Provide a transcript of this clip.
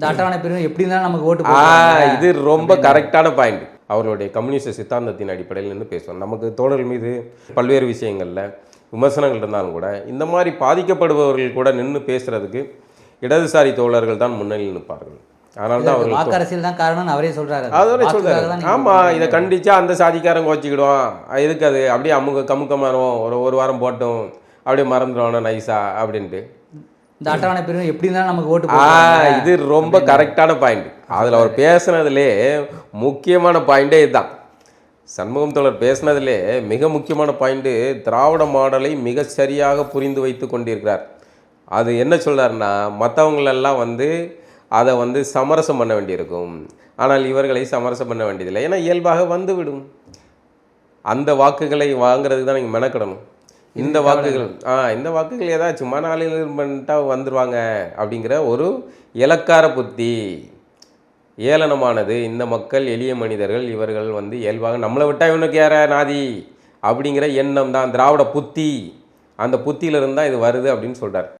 இந்த அட்டவணை பிரிவு எப்படி இருந்தாலும் நமக்கு ஓட்டு. இது ரொம்ப கரெக்டான பாயிண்ட் அவர்களுடைய கம்யூனிஸ்ட் சித்தாந்தத்தின் அடிப்படையில் நின்று பேசுவோம். நமக்கு தோழர்கள் மீது பல்வேறு விஷயங்களில் விமர்சனங்கள் இருந்தாலும் கூட இந்த மாதிரி பாதிக்கப்படுபவர்கள் கூட நின்று பேசுறதுக்கு இடதுசாரி தோழர்கள் தான் முன்னணியில் நிற்பார்கள். அதனால தான் வாக்கு அரசியல் தான் காரணம்னு அவரே சொல்றாரு. அதோட சொல்றாரு. ஆமா இதை கண்டிச்சா அந்த சாதிக்காரன் கோச்சிக்கிடுவான். எதுக்கு அது? அப்படியே அமுக கமுக்க மாறும் ஒரு ஒரு வாரம் போட்டும். அப்படியே மறந்துடுவானோ நைஸா அப்படின்ட்டு. இந்த அட்டவணை பிரிவு எப்படி இருந்தாலும் நமக்கு ஓட்டு. இது ரொம்ப கரெக்டான பாயிண்ட் அதில் அவர் பேசுனதுலே முக்கியமான பாயிண்டே இதுதான். சண்முகம் தோழர் பேசுனதுலே மிக முக்கியமான பாயிண்ட்டு திராவிட மாடலை மிக சரியாக புரிந்து வைத்து கொண்டிருக்கிறார். அது என்ன சொல்றாருன்னா மற்றவங்களெல்லாம் வந்து அதை வந்து சமரசம் பண்ண வேண்டியிருக்கும். ஆனால் இவர்களை சமரசம் பண்ண வேண்டியதில்லை. ஏன்னா இயல்பாக வந்துவிடும். அந்த வாக்குகளை வாங்குறதுக்கு தான் நீங்கள் மெனக்கிடணும். இந்த வாக்குகள் ஆ இந்த வாக்குகள் ஏதாச்சும் சும்மா பண்ணிட்டா வந்துடுவாங்க அப்படிங்கிற ஒரு இலக்கார புத்தி. ஏளனமானது. இந்த மக்கள் எளிய மனிதர்கள் இவர்கள் வந்து இயல்பாக நம்மளை விட்டா இவனுக்கு யார நாதி? அப்படிங்கிற எண்ணம் தான் திராவிட புத்தி. அந்த புத்தியிலிருந்து தான் இது வருது அப்படின்னு சொல்றார்.